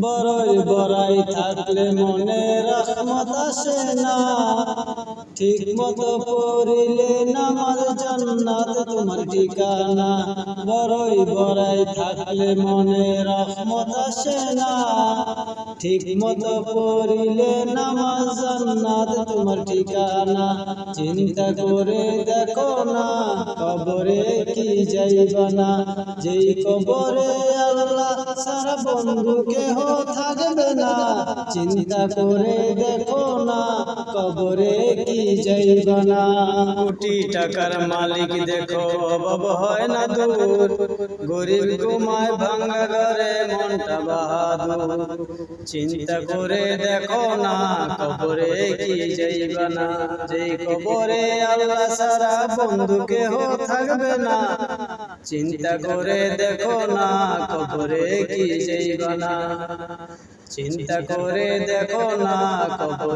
বড়ই বড়াই থাকলে মনে রহমত আসে না। ঠিক মতো পড়িলে নামাজ জান্নাত তোমার ঠিকানা। বড়ই বড়াই থাকলে মনে রহমত আসে না। ঠিক মতো পড়িলে নামাজ জান্নাত তোমার ঠিকানা। চিন্তা করে দেখো না, কবরে কি যাইবা না। যেই কবরে আল্লাহ সারা বন্ধু কেহ থাকবে না। চিন্তা করে দেখো না, কবরে কি যাইবা না কোটি টাকার মালিক দেখো, অভাব হয় না দূর। গরিব ঘুমায় ভাঙা ঘরে মনটা বাহাদুর। চিন্তা করে দেখো না, কবরে কি যাইবা না যেই কবরে আল্লাহ সারা বন্ধু কেহ থাকবে না চিন্তা করে দেখো না কবরে কি সেই না চিন্তা করে দেখো না কবরে